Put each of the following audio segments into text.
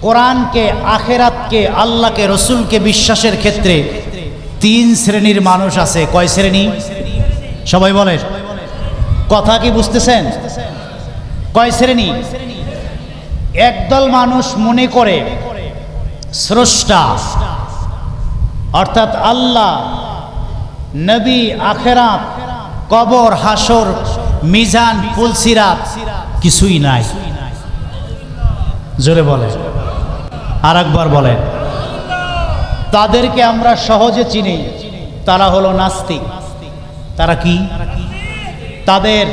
কোরআনকে, আখেরাতকে, আল্লাহকে, রসুলকে বিশ্বাসের ক্ষেত্রে তিন শ্রেণির মানুষ আছে। কয় শ্রেণি? সবাই বলে। কথা কি বুঝতেছেন? কয় শ্রেণি? একদল মানুষ মনে করে স্রষ্টা, অর্থাৎ আল্লাহ, নবী, আখেরাত, কবর হাসর মিজান, ফুলসিরাত, কিছুই নাই। জোরে বলে। আর একবার বলেন। তাদেরকে আমরা সহজে চিনি। তারা হলো নাস্তিক। তারা কি? তাদের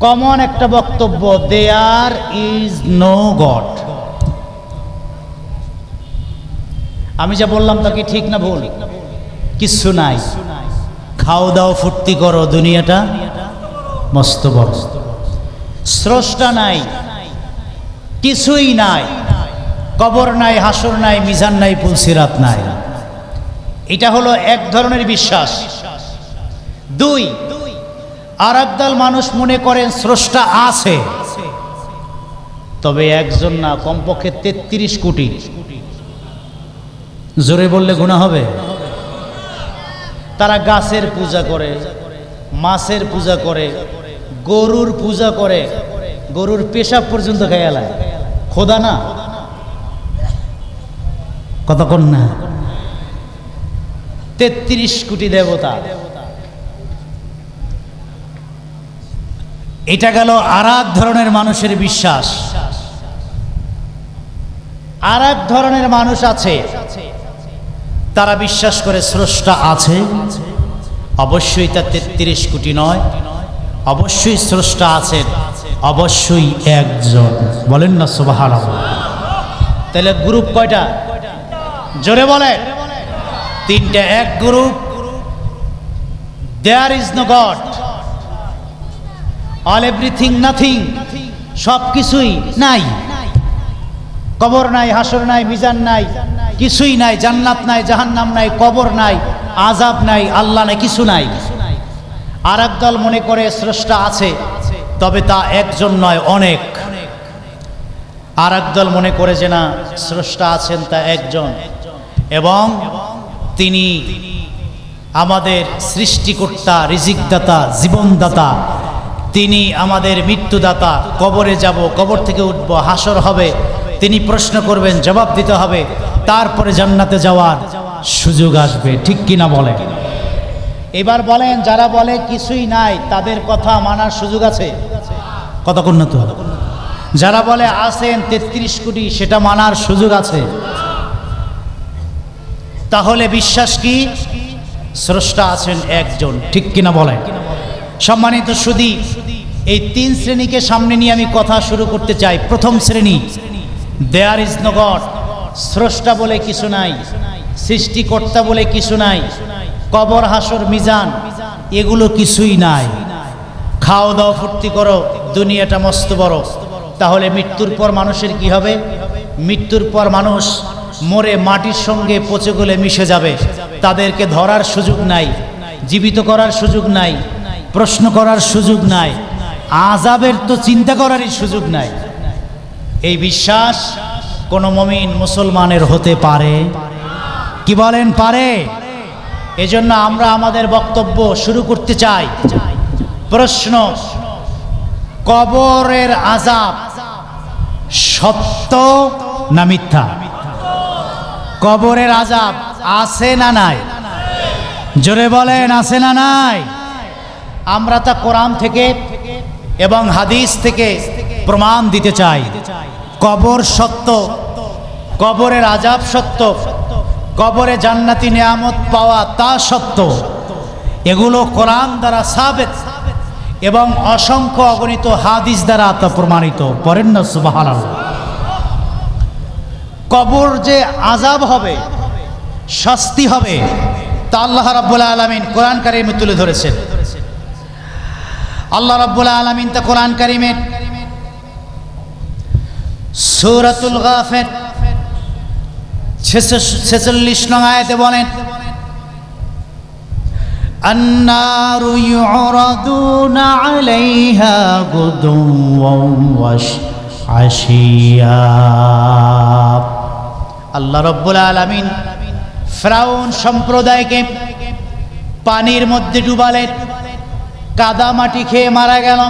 কমন একটা বক্তব্য দেয়ার ইজ নো গড আমি যা বললাম তা কি ঠিক না ভুল? কিচ্ছু নাই। খাও দাও, ফুর্তি করো, দুনিয়াটা মস্ত বড়। স্রষ্টা নাই, কিছুই নাই। কবর নাই, হাসর নাই, মিজান নাই পুলসিরাত নাই। এটা হলো এক ধরনের বিশ্বাস। দুই, আর একদল মানুষ মনে করেন স্রষ্টা আছে, তবে একজন না, কমপক্ষে তেত্রিশ কোটি। জোরে বললে গুণা হবে? তারা গাছের পূজা করে, মাছের পূজা করে, গরুর পূজা করে, গরুর পেশাব পর্যন্ত খেয়ালায় খোদা না? কতক্ষণ না? তেত্রিশ কোটি দেবতা। এটা গেল আর ধরনের মানুষের বিশ্বাস। আর এক ধরনের মানুষ আছে, তারা বিশ্বাস করে স্রষ্টা আছে। অবশ্যই তার তেত্রিশ কোটি নয়। অবশ্যই স্রষ্টা আছেন, অবশ্যই একজন। বলেন না সুবাহার তাহলে গ্রুপ কয়টা? জোরে বলে। তিনটে এক group. There is no god all everything nothing সব কিছুই নাই। কবর নাই, হাসর নাই, মিজান নাই, কিছুই নাই, জান্নাত নাই, জাহান্নাম নাই, কবর নাই আজাব নাই, আল্লাহ নাই, কিছু নাই। আর দল মনে করে স্রষ্টা আছে, তবে তা একজন নয়, অনেক। আর দল মনে করে যে না, স্রষ্টা আছেন তা একজন। এবং তিনি আমাদের সৃষ্টিকর্তা, রিজিকদাতা, জীবনদাতা। তিনি আমাদের মৃত্যুদাতা, কবরে যাব, কবর থেকে উঠব, হাসর হবে। তিনি প্রশ্ন করবেন, জবাব দিতে হবে। তারপরে জান্নাতে যাওয়ার সুযোগ আসবে, ঠিক কিনা বলে এবার বলেন, যারা বলে কিছুই নাই, তাদের কথা মানার সুযোগ আছে? কতক্ষণ না তো যারা বলে আসেন তেত্রিশ কোটি, সেটা মানার সুযোগ আছে? তাহলে বিশ্বাস কি? স্রষ্টা আছেন একজন, ঠিক কিনা বলে সম্মানিত সুদী, এই তিন শ্রেণীকে সামনে নিয়ে আমি কথা শুরু করতে চাই। প্রথম শ্রেণি দেয়ার ইজ নো গড স্রষ্টা বলে কিছু নাই, সৃষ্টিকর্তা বলে কিছু নাই, কবর, হাসর, মিজান, এগুলো কিছুই নাই। খাও দাও ফুর্তি করো, দুনিয়াটা মস্ত বড়। তাহলে মৃত্যুর পর মানুষের কি হবে? মৃত্যুর পর মানুষ মরে মাটির সঙ্গে পচে গলে মিশে যাবে। তাদেরকে ধরার সুযোগ নাই, জীবিত করার সুযোগ নাই, প্রশ্ন করার সুযোগ নাই আজাবের তো চিন্তা করারই সুযোগ নাই। এই বিশ্বাস কোন মমিন মুসলমানের হতে পারে? কি বলেন, পারে? এজন্য আমরা আমাদের বক্তব্য শুরু করতে চাই। প্রশ্ন, কবরের আজাব সত্য না মিথ্যা? কবরের আজাব আছে না নাই? জোরে বলেন, আছে না নাই? আমরা তা কোরআন থেকে এবং হাদিস থেকে প্রমাণ দিতে চাই। কবর সত্য, কবরের আজাব সত্য, কবরে জান্নাতি নিয়ামত পাওয়া তা সত্য। এগুলো কোরআন দ্বারা সাবেত এবং অসংখ্য অগণিত হাদিস দ্বারা তা প্রমাণিত। পরেন না সুবাহ কবর যে আজাব হবে শাস্তি হবে তা আল্লাহ রাব্বুল আলমিন কোরআন কারিমে তুলে ধরেছেন আল্লাহ রাব্বুল আলমিন তা কোরআন কারিমের সূরাতুল গাফির ছেচল্লিশ নং আয়াতে বলেন النار يعرضون عليها غدوا وعشيا আল্লাহ রব্বুল আলমিন ফ্রাউন সম্প্রদায়কে পানির মধ্যে ডুবালেন, কাদা মাটি খেয়ে মারা গেল।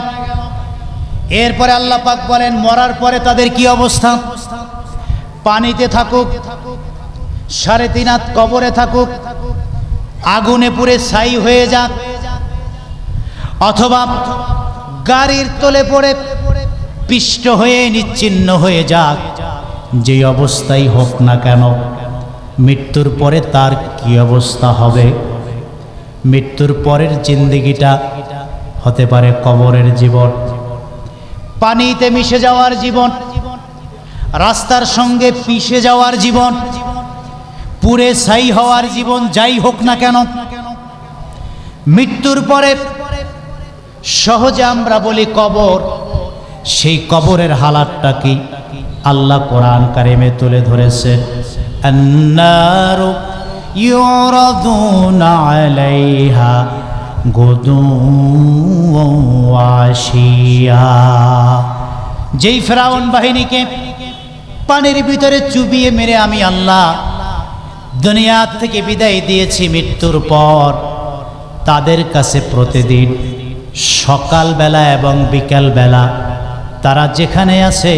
এরপরে আল্লাহ পাক বলেন, মরার পরে তাদের কি অবস্থা? পানিতে থাকুক, সাড়ে তিন হাত কবরে থাকুক, আগুনে পুড়ে ছাই হয়ে যাক, অথবা গাড়ির তলে পড়ে পিষ্ট হয়ে নিচ্ছিন্ন হয়ে যাক। যে অবস্থাই হোক না কেন, মৃত্যুর পরে তার কি অবস্থা হবে? মৃত্যুর পরের জিন্দিগিটা হতে পারে কবরের জীবন, পানিতে মিশে যাওয়ার জীবন, রাস্তার সঙ্গে পিষে যাওয়ার জীবন, পুরে ছাই হওয়ার জীবন, যাই হোক না কেন, মৃত্যুর পরে সহজে আমরা বলি কবর। সেই কবরের হালাতটা কি? আল্লাহ কোরআন কারিমে তুলে ধরেছে النار يعرضون عليها غدوا وعشيا যেই ফেরাউন বাহিনীকে পানির ভিতরে চুবিয়ে মেরে আমি আল্লাহ দুনিয়া থেকে বিদায় দিয়েছি মৃত্যুর পর তাদের কাছে প্রতিদিন সকালবেলা এবং বিকালবেলা তারা যেখানে আছে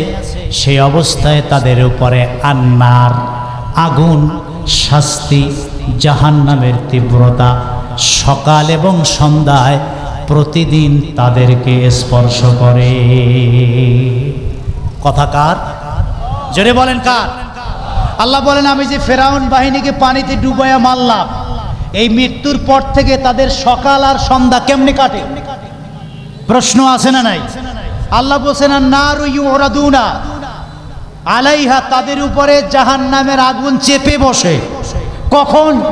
সেই অবস্থায় তাদের উপরে আন্নার আগুন, শাস্তি, জাহান্নামের তীব্রতা, সকাল এবং সন্ধ্যায় প্রতিদিন তাদেরকে স্পর্শ করে। কথা কার? জোরে বলেন কার? আল্লাহ বলেন, আমি যে ফেরাউন বাহিনীকে পানিতে ডুবাইয়া মারলাম, এই মৃত্যুর পর থেকে তাদের সকাল আর সন্ধ্যা কেমনি কাটে? প্রশ্ন আছে না নাই? আল্লাহ বলছেন না ওরা দুনা আলাইহা তাদের উপরে জাহান নামের আগুন চেপে বসে। কখন?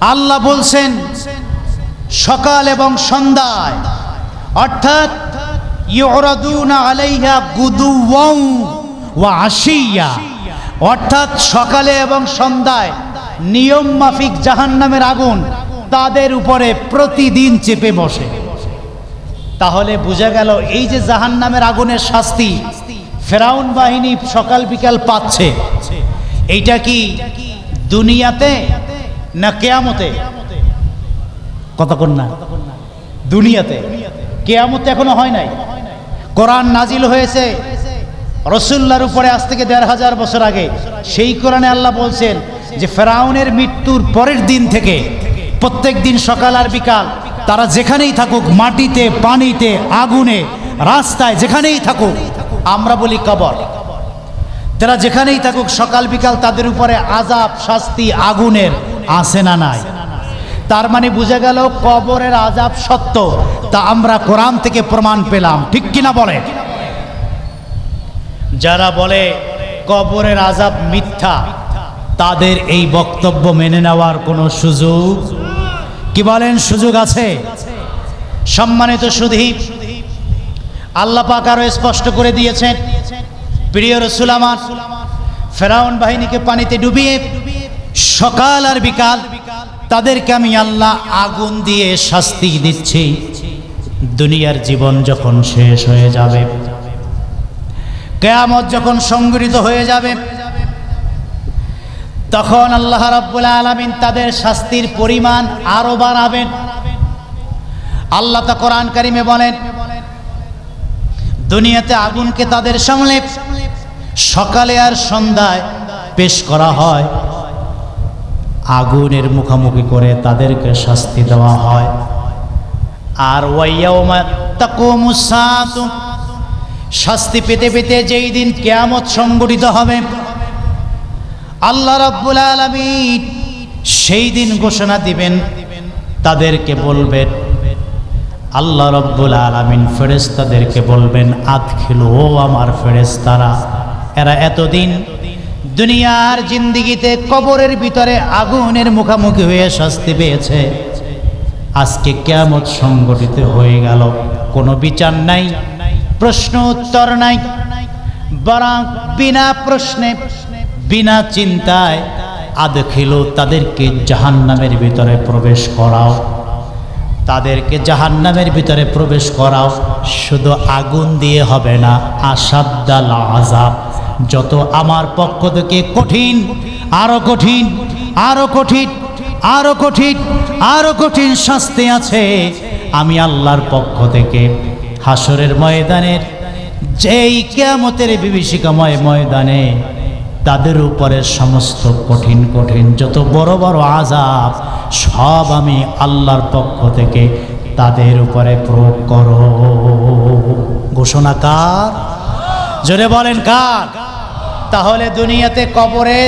আল্লাহ বলছেন, সকাল এবং সন্ধ্যায়। অর্থাৎ অর্থাৎ, সকালে এবং সন্ধ্যায় নিয়ম মাফিক জাহান্নামের আগুন তাদের উপরে প্রতিদিন চেপে বসে। তাহলে বোঝা গেল, এই যে জাহান্নামের আগুনের শাস্তি ফেরাউন বাহিনী সকাল বিকাল পাচ্ছে। এইটা কি দুনিয়াতে না কেয়ামতে? কতক্ষণ না। দুনিয়াতে। কেয়ামতে এখনও হয় নাই। কোরআন নাজিল হয়েছে। রসুল্লার উপরে আজ থেকে দেড় হাজার বছর আগে। সেই কোরআনে আল্লাহ বলছেন যে, ফেরাউনের মৃত্যুর পরের দিন থেকে প্রত্যেক দিন সকাল আর বিকাল তারা যেখানেই থাকুক, মাটিতে, পানিতে, আগুনে, রাস্তায়, যেখানেই থাকুক আমরা বলি কবর। তারা যেখানেই থাকুক, সকাল, বিকাল তাদের উপরে আজাব শাস্তি, আগুনের আসে না নাই। তার মানে বুঝে গেল কবরের আজাব সত্য, তা আমরা কোরআন থেকে প্রমাণ পেলাম। ঠিক কিনা বলে যারা বলে কবরের আজাব মিথ্যা, তাদের এই বক্তব্য মেনে নেওয়ার কোনো সুযোগ কি বলেন? সুযোগ আছে? সম্মানিত সুধীপ আল্লাহ পাক আরও স্পষ্ট করে দিয়েছেন। প্রিয় রসুল আমার, ফেরাউন বাহিনীকে পানিতে ডুবিয়ে সকাল আর বিকাল তাদেরকে আমি আল্লাহ আগুন দিয়ে শাস্তি দিচ্ছি। দুনিয়ার জীবন যখন শেষ হয়ে যাবে, কেয়ামত যখন সংগঠিত হয়ে যাবে, তখন আল্লাহ রাব্বুল আলামিন তাদের শাস্তির পরিমাণ আরও বাড়াবেন। আল্লাহ তা কোরআন কারিমে বলেন দুনিয়াতে আগুনকে তাদের সামনে সকালে আর সন্ধ্যায় পেশ করা হয়। আগুনের মুখোমুখি করে তাদেরকে শাস্তি দেওয়া হয়। আর শাস্তি পেতে পেতে যেই দিন কেয়ামত সংগঠিত হবে, আল্লাহ রাব্বুল আলামিন সেই দিন ঘোষণা দিবেন, তাদেরকে বলবেন আল্লাহ রব্বুল আলমিন ফেরেস্তাদেরকে বলবেন আতখিল ও আমার ফেরেস্তারা এরা এতদিন দুনিয়ার জিন্দিগিতে কবরের ভিতরে আগুনের মুখামুখি হয়ে শাস্তি পেয়েছে। আজকে কেমত সংগঠিত হয়ে গেল। কোনো বিচার নাই, প্রশ্ন উত্তর নাই, বরং বিনা প্রশ্নে, বিনা চিন্তায় আদখিল তাদেরকে জাহান্নামের ভিতরে প্রবেশ করাও। তাদেরকে জাহান্নামের ভিতরে প্রবেশ করাও শুধু আগুন দিয়ে হবে না আসাদ্দাল আজাব যত আমার পক্ষ থেকে কঠিন, আরও কঠিন আরও কঠিন আরও কঠিন আরও কঠিন শাস্তি আছে, আমি আল্লাহর পক্ষ থেকে হাসরের ময়দানের, যেই কেয়ামতের বিভীষিকাময় ময়দানে তাদের উপরে সমস্ত কঠিন কঠিন, যত বড় বড় আজাব সব আমি আল্লাহর পক্ষ থেকে তাদের উপরে প্রয়োগ করো। ঘোষণা কার? জোরে বলেন কার? তাহলে দুনিয়াতে কবরে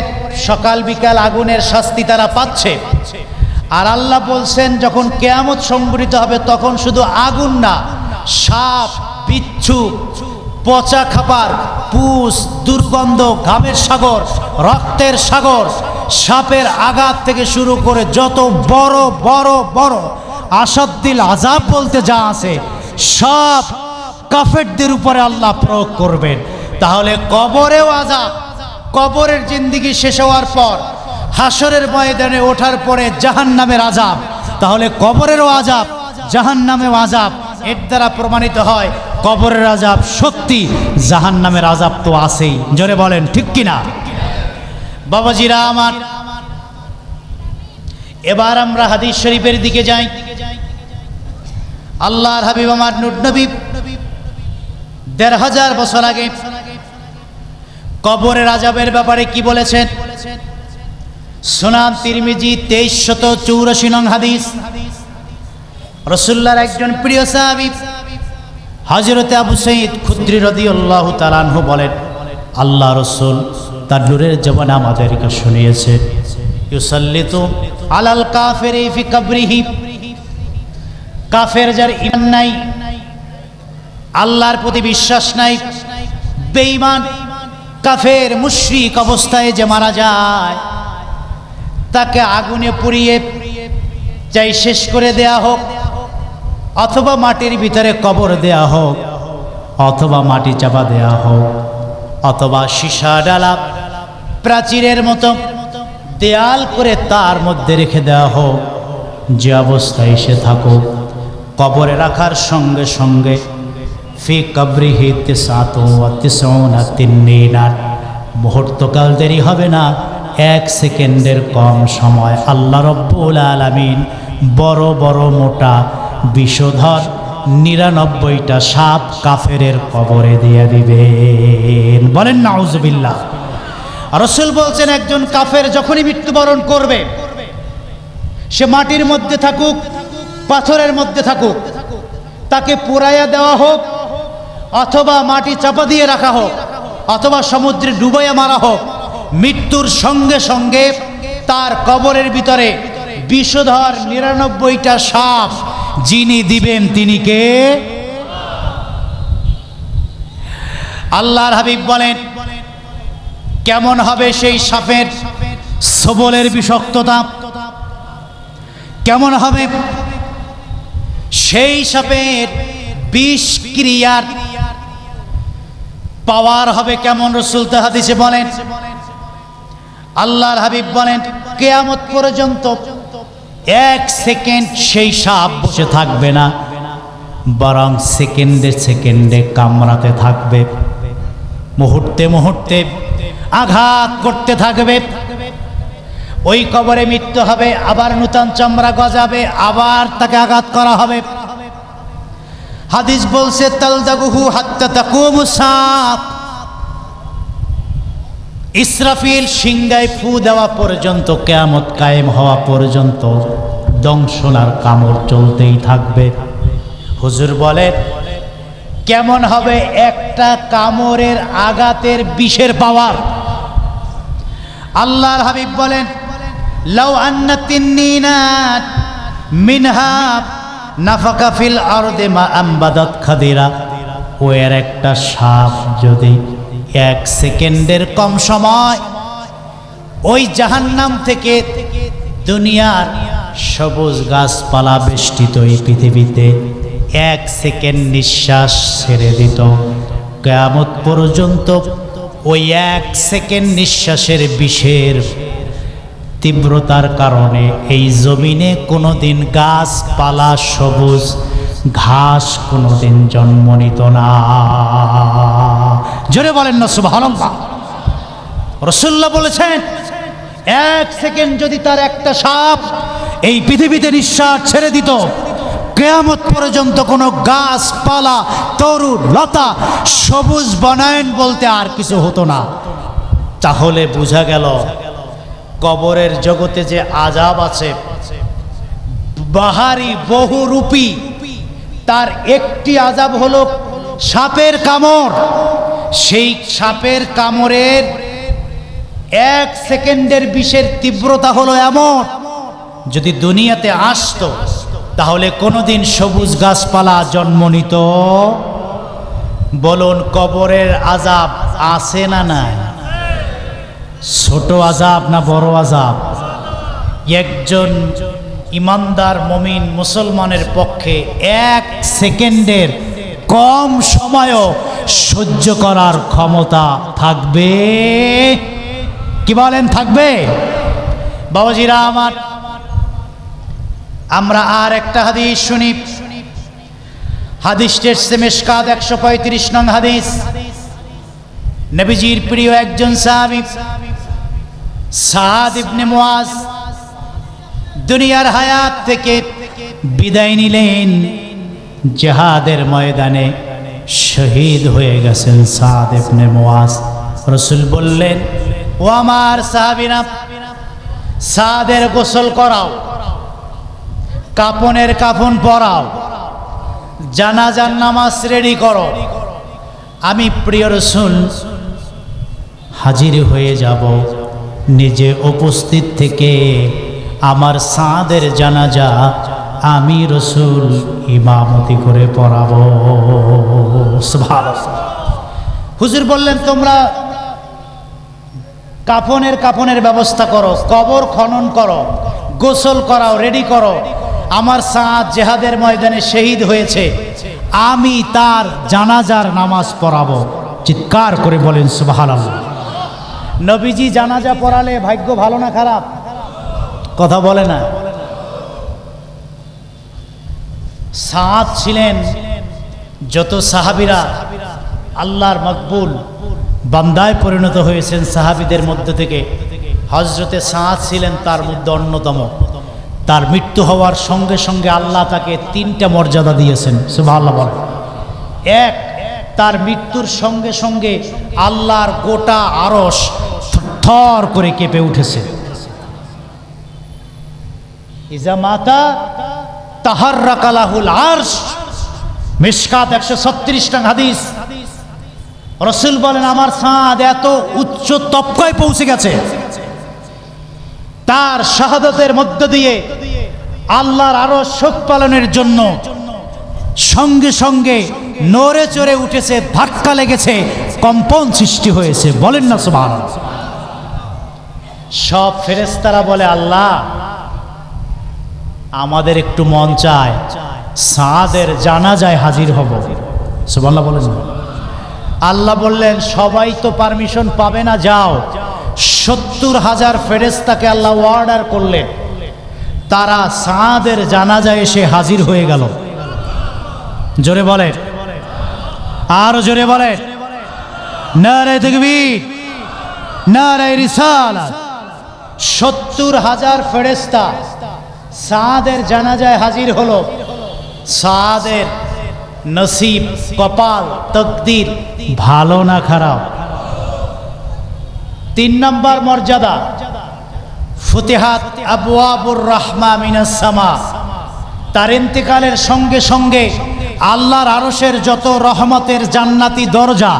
সকাল বিকাল আগুনের শাস্তি তারা পাচ্ছে। আর আল্লাহ বলছেন, যখন কেয়ামত সংগঠিত হবে, তখন শুধু আগুন না, সাপ, বিচ্ছু, পচা খাবার, পুষ, দুর্গন্ধ, ঘামের সাগর, রক্তের সাগর সাপের আঘাত থেকে শুরু করে যত বড় বড় বড় আসাদ্দিল আজাব বলতে যা আছে, সব কাফেরদের উপরে আল্লাহ প্রয়োগ করবেন। তাহলে কবরেও আজাব কবরের জিন্দিগি শেষ হওয়ার পর হাসরের ময়দানে ওঠার পরে জাহান নামের আজাব তাহলে কবরেরও আজাব জাহান নামেও আজাব এর দ্বারা প্রমাণিত হয় কবরের আজাব সত্যি জাহান নামের আজাব তো আছেই। জোরে বলেন, ঠিক কিনা? বাবাজিরা আমার। এবার আমরা হাদিস শরীফের দিকে যাই। আল্লাহর হাবিব আমার নুটনবী দেড় হাজার বছর আগে কবরের আজাবের ব্যাপারে কি বলেছেন? সোনাম তিরমিজি তেইশ শত চৌরাশি নং হাদিস। রসুল্লার একজন প্রিয় সাহাবি হজরতে আবু সঈদ খুদ্রি রদি আল্লাহ তালানহু বলেন, আল্লাহ রসুল তার নূরের জবান আমাদেরকে শুনিয়েছে। ইউসাল্লিত আলাল কাফের ফি কবরিহি। কাফের যার ইমান নাই, আল্লাহর প্রতি বিশ্বাস নাই, বেঈমান, কাফের মুশরিক অবস্থায় যে মারা যায়, তাকে আগুনে পুড়িয়ে চাই শেষ করে দেয়া হোক, অথবা মাটির ভিতরে কবর দেয়া হোক, অথবা মাটি চাপা দেয়া হোক, অথবা সীসা ডালা প্রাচীরের মতো দেয়াল করে তার মধ্যে রেখে দেওয়া হোক, যে অবস্থায় সে থাকুক, কবরে রাখার সঙ্গে সঙ্গে, ফি কবরিহি তিসাত তিসৌনা তিন্নিনার মুহূর্তকাল দেরি হবে না, এক সেকেন্ডের কম সময়। আল্লাহ রব্বুল আলামিন বড় বড় মোটা বিষধর নিরানব্বইটা সাপ কাফেরের কবরে দিয়ে দিবেন। বলেন, নাউজুবিল্লাহ। রসুল বলছেন, একজন কাফের যখনই মৃত্যুবরণ করবে, সে মাটির মধ্যে থাকুক, পাথরের মধ্যে থাকুক, তাকে পুরাইয়া দেওয়া হোক, অথবা মাটি চাপা দিয়ে রাখা হোক, অথবা সমুদ্রে ডুবাইয়া মারা হোক, মৃত্যুর সঙ্গে সঙ্গে তার কবরের ভিতরে বিষধর নিরানব্বইটা সাপ, যিনি দিবেন তিনি কে? আল্লাহর হাবিব বলেন কেমন হবে সেই সাপের সবলের বিষাক্ততা? কেমন হবে সেই সাপের বিষ ক্রিয়ার পাওয়ার হবে কেমন? রসুল তাহাদিসে বলেন, আল্লাহর হাবিব বলেন, কেয়ামত পর্যন্ত এক সেকেন্ড সেই সাপ বসে থাকবে না, বরং সেকেন্ডে সেকেন্ডে কামড়াতে থাকবে। মুহূর্তে মুহূর্তে আঘাত করতে থাকবে। ওই কবরে মৃত্যু হবে, আবার নূতন চামড়া গজাবে, আবার তাকে আঘাত করা হবে। হাদিস বলছে, তালদাগুহু হাত্তা তাকুমু সাপ ইসরাফিল সিংগায় ফু দেওয়া পর্যন্ত, কেয়ামত কায়েম হওয়া পর্যন্ত দংশনার কামড় চলতেই থাকবে। হুজুর বলে কেমন হবে একটা কামড়ের আঘাতের বিষের পাওয়ার? আল্লাহর হাবিব বলেন, লাউ আন্না তিন্নিনাত মিনহা নাফাকা ফিল আরদে মা আম্বাদাত খাদিরা। ও এর একটা সাপ যদি এক সেকেন্ডের কম সময় ওই জাহান্নাম থেকে দুনিয়ার সবুজ গাছপালা বেষ্টিত এই পৃথিবীতে এক সেকেন্ড নিঃশ্বাস ছেড়ে দিত। কেয়ামত পর্যন্ত ওই এক সেকেন্ড নিঃশ্বাসের বিষের তীব্রতার কারণে এই জমিনে কোনোদিন গাছপালা সবুজ ঘাস কোনোদিন জন্ম নিত না। জোরে বলেন না, সুবহানাল্লাহ। রসুল্লা বলেছেন, এক সেকেন্ড যদি তার একটা সাপ এই পৃথিবীতে নিঃশ্বাস ছেড়ে দিত কেয়ামত পর্যন্ত কোনো গাছপালা, তরু, লতা সবুজ বনায়ন বলতে আর কিছু হতো না। তাহলে বোঝা গেল, কবরের জগতে যে আজাব আছে, বাহারি বহুরূপী, তার একটি আজাব হলো সাপের কামড়। সেই সাপের কামড়ের এক সেকেন্ডের বিষের তীব্রতা হলো এমন, যদি দুনিয়াতে আসতো তাহলে কোনোদিন সবুজ গাছপালা জন্ম নিত? বলুন, কবরের আজাব আছে না নাই? ছোট আজাব না বড় আজাব? একজন ইমানদার মমিন মুসলমানের পক্ষে এক সেকেন্ডের কম সময়ও সহ্য করার ক্ষমতা থাকবে? কি বলেন, থাকবে? বাবাজিরা, আমার আমরা আর একটা হাদিস শুনি। হাদিসটের সেমেশকাদ একশো পঁয়ত্রিশ নং হাদিস। নবীজির প্রিয় একজন সাহাবি, সাদ ইবনে মুয়াজ দুনিয়ার হায়াত থেকে বিদায় নিলেন। জেহাদের ময়দানে শহীদ হয়ে গেছেন সাদ ইবনে মুয়াজ রসুল বললেন, ও আমার সাহাবিনা সাদের গোসল করাও। কাপনের কাফন পরাও। জানাজান নামাজ রেডি করো। আমি প্রিয় রসুল, হাজির হয়ে যাব নিজে উপস্থিত থেকে আমার সাদের জানাজা আমি রসুল ইমামতি করে পড়াবো। হুজুর বললেন, তোমরা কাফনের কাফনের ব্যবস্থা করো, কবর খনন করো, গোসল করাও, রেডি করো। আমার সাঁত জেহাদের ময়দানে শহীদ হয়েছে। আমি তার জানাজার নামাজ পড়াবো। চিৎকার করে বলেন সুবাহাল নবীজি জানাজা পড়ালে ভাগ্য ভালো না খারাপ? কথা বলে না। সাঁত ছিলেন যত সাহাবিরা আল্লাহর মকবুল বান্দায় পরিণত হয়েছেন সাহাবিদের মধ্য থেকে। হজরতে সাঁত ছিলেন তার মধ্যে অন্যতম। তার মৃত্যু হওয়ার সঙ্গে সঙ্গে আল্লাহ তাকে তিনটা মর্যাদা দিয়েছেন। আল্লাহ বলে এক, তার মৃত্যুর সঙ্গে সঙ্গে আল্লাহর গোটা আরস থর করে কেঁপে উঠেছে। ইজা মাতা তাহার রাকালাহুল আরশ। মিসকাত একশো ছত্রিশ হাদিস। রসুল বলেন, আমার সাঁদ এত উচ্চ তপকায় পৌঁছে গেছে। তার শাহাদতের মধ্য দিয়ে আল্লাহর আরও শোক পালনের জন্য সঙ্গে সঙ্গে নড়ে চড়ে উঠেছে, ধাক্কা লেগেছে, কম্পন সৃষ্টি হয়েছে। বলেন না সুবাহ সব ফেরেস্তারা বলে, আল্লাহ, আমাদের একটু মন চায়, সাদের জানাজায় হাজির হব। সুবাল্লাহ বলেন না। আল্লাহ বললেন, সবাই তো পারমিশন পাবে না, যাও। সত্তর হাজার ফেরেস্তাকে আল্লাহ অর্ডার করলেন। তারা সাদের জানাজায় এসে হাজির হয়ে গেল। জোরে বলে আরও জোরে বলেন। নারে তকবীর, নারে রিসালাত। সত্তর হাজার ফেরেস্তা সাদের জানাজায় হাজির হলো। সাদের নসিব, কপাল, তকদির ভালো না খারাপ? তিন নম্বর মর্যাদা, ফতেহাত আবু আবুর রহমা মিনাসমা তার ইন্তেকালের সঙ্গে সঙ্গে আল্লাহর আরসের যত রহমতের জান্নাতি দরজা,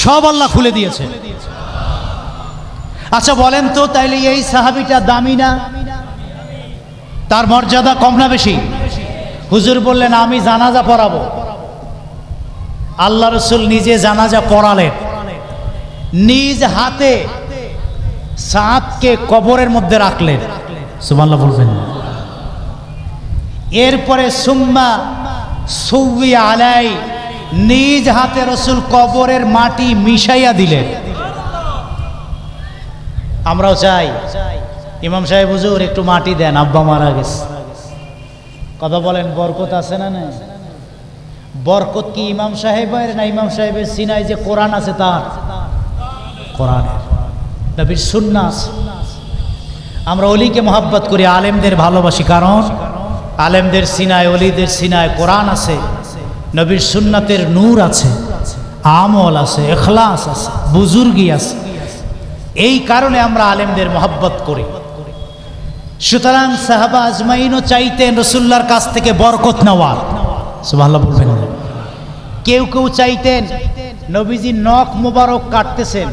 সব আল্লাহ খুলে দিয়েছে। আচ্ছা বলেন তো, তাইলে এই সাহাবিটা দামি না? তার মর্যাদা কম না বেশি? হুজুর বললেন, আমি জানাজা পড়াবো। আল্লাহ রসুল নিজে জানাজা পড়ালেন। নিজ হাতে সাঁতকে কবরের মধ্যে রাখলেন সুমাল্লাহ বলবেন। এরপরে সুম্মা সৌবি আলাই, নিজ হাতে রসুল কবরের মাটি মিশাইয়া দিলেন আমরাও চাই, ইমাম সাহেব, হুজুর, একটু মাটি দেন, আব্বা মারা গেছে। কথা বলেন, বরকত আছে না না বরকত কি ইমাম সাহেবের না ইমাম সাহেবের সিনাই যে কোরআন আছে তার? কোরআনের। নবীর সুন্না আমরা অলিকে মহাব্বত করি, আলেমদের ভালোবাসি, কারণ আলেমদের সিনায়, অলিদের সিনায় কোরআন আছে, নবীর সুন্নাতের নূর আছে, আমল আছে, এখলাস আছে, বুজুর্গি আছে। এই কারণে আমরা আলেমদের মহাব্বত করি। সুতরাং সাহাবা আজমাইনও চাইতেন রসুল্লার কাছ থেকে বরকত নেওয়ার। সুবহানাল্লাহ বলবেন। কেউ কেউ চাইতেন, নবীজি নখ মোবারক কাটতেছেন।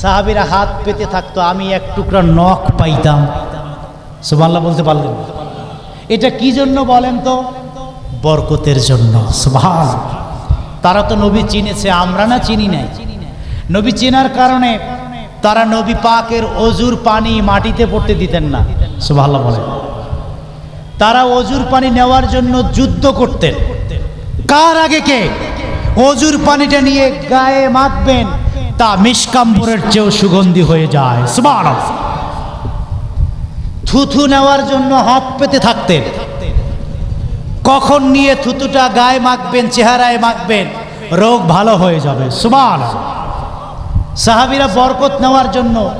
সাহাবিরা হাত পেতে থাকতো, আমি এক টুকরা নখ পাইতাম। সুবহানাল্লাহ বলতে পারলেন। এটা কি জন্য বলেন তো? বরকতের জন্য। সুবহান। তারা তো নবী চিনেছে, আমরা না চিনি নাই। নবী চেনার কারণে তারা নবী পাকের অজুর পানি মাটিতে পড়তে দিতেন না। সুবহানাল্লাহ বলেন। তারা অজুর পানি নেওয়ার জন্য যুদ্ধ করতেন। কার আগে কে? অজুর পানিটা নিয়ে গায়ে মাখবেন। তা মিসকাম্বরের চেয়েও সুগন্ধি হয়ে যায়। সুবহানাল্লাহ। থুথু নেওয়ার জন্য হাত পেতে থাকতেন। কখন নিয়ে থুতুটা গায়ে মাখবেন, চেহারায় মাখবেন, রোগ ভালো হয়ে যাবে। সুমান সাহাবিরা বরকত নেওয়ার জন্য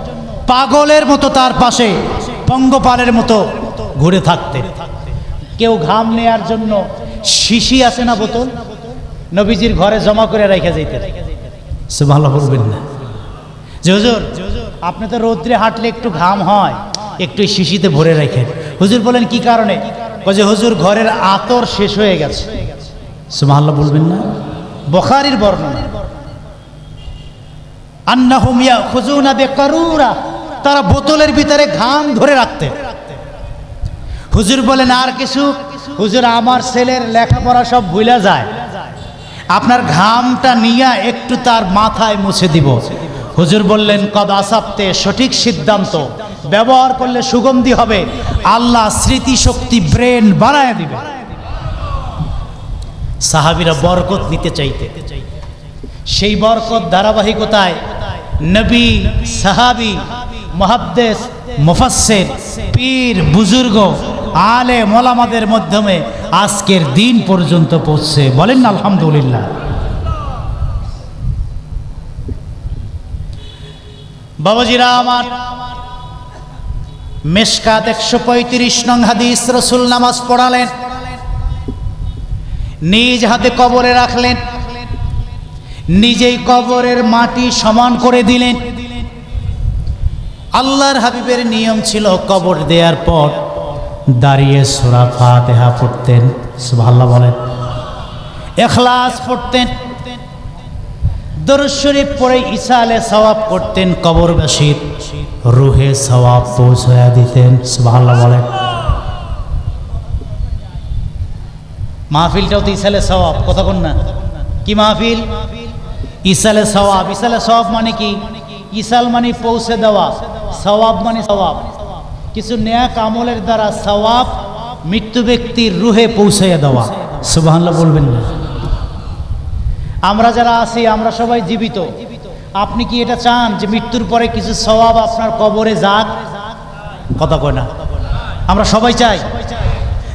পাগলের মতো তার পাশে পঙ্গপালের মতো ঘুরে থাকতেন। কেউ ঘাম নেয়ার জন্য শিশি আছে না বোতল? নবীজির ঘরে জমা করে রেখে যেতেন সে ভালো বলবেন না। যে হুজুর, আপনি তো রৌদ্রে হাঁটলে একটু ঘাম হয়, একটু শিশিতে ভরে রাখেন। হুজুর বলেন, কি কারণে? যে, হুজুর, ঘরের আতর শেষ হয়ে গেছে। সুবহানাল্লাহ বলবেন না। বখারির বর্ণনা। আন্নাহুম ইয়াখুজুনা বিকারুরা, তারা বোতলের ভিতরে ঘাম ধরে রাখতে। হুজুর বলেন, আর কিছু? হুজুর, আমার ছেলের লেখাপড়া সব ভুলা যায়। আপনার ঘামটা নিয়ে একটু তার মাথায় মুছে দিব। হুজুর বললেন, কদ আসাপ্তে সঠিক সিদ্ধান্ত। ব্যবহার করলে সুগন্ধি হবে। আল্লাহ স্মৃতিশক্তি ব্রেন বাড়ায় দিবে। সাহাবিরা বরকত নিতে চাইতে। সেই বরকত ধারাবাহিকতায় নবী, সাহাবি মহাদ্দেশ মুফাসসির, পীর, বুজুর্গ আলে মোলামাদের মাধ্যমে আজকের দিন পর্যন্ত পৌঁছছে বলেন না, আলহামদুলিল্লাহ। বাবাজিরা, আমার মেশকাত একশো পঁয়ত্রিশ নং হাদিস রসুল নামাজ পড়ালেন, নিজ হাতে কবরে রাখলেন, নিজেই কবরের মাটি সমান করে দিলেন। আল্লাহর হাবিবের নিয়ম ছিল কবর দেওয়ার পর দাঁড়িয়ে সোরা ফাতেহা পড়তেন, সুবহানাল্লাহ বলেন। এখলাস পড়তেন। দরুদ শরীফ পড়ে ঈসা আলে সওয়াব করতেন কবরবাসীর রুহে সওয়াব পৌঁছায়া দিতেন, সুবহানাল্লাহ বলেন। মাহফিলটাও তো ইসালে সওয়াব কতক্ষণ না। কি মাহফিল? সওয়াব। ইসালে সওয়াব মানে কি? ইসাল মানে পৌঁছে দেওয়া, সওয়াব মানে সওয়াব। কিছু নেয়া আমলের দ্বারা সওয়াব মৃত্যু ব্যক্তির রুহে পৌঁছাইয়া দেওয়া। সুবাহ বলবেন না। আমরা যারা আছি, আমরা সবাই জীবিত। আপনি কি এটা চান যে মৃত্যুর পরে কিছু সওয়াব আপনার কবরে যাক? কথা কয় না। আমরা সবাই চাই।